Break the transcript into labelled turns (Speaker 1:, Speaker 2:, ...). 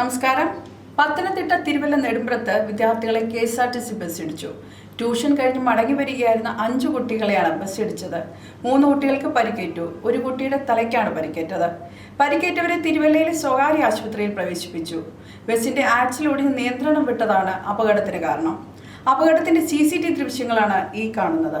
Speaker 1: നമസ്കാരം. പത്തനംതിട്ട തിരുവല്ല നെടുമ്പ്രത്ത് വിദ്യാർത്ഥികളെ K S R T C bus ഇടിച്ചു. ട്യൂഷൻ കഴിഞ്ഞ് മടങ്ങി വരികയായിരുന്ന അഞ്ചു കുട്ടികളെയാണ് ബസ് ഇടിച്ചത്. മൂന്ന് കുട്ടികൾക്ക് പരിക്കേറ്റു. ഒരു കുട്ടിയുടെ തലയ്ക്കാണ് പരിക്കേറ്റത്. പരിക്കേറ്റവരെ തിരുവല്ലയിലെ സ്വകാര്യ ആശുപത്രിയിൽ പ്രവേശിപ്പിച്ചു. ബസിന്റെ ആക്സിലൊടിഞ്ഞ് നിയന്ത്രണം വിട്ടതാണ് അപകടത്തിന് കാരണം. അപകടത്തിന്റെ സി സി ടി ദൃശ്യങ്ങളാണ് ഈ കാണുന്നത്.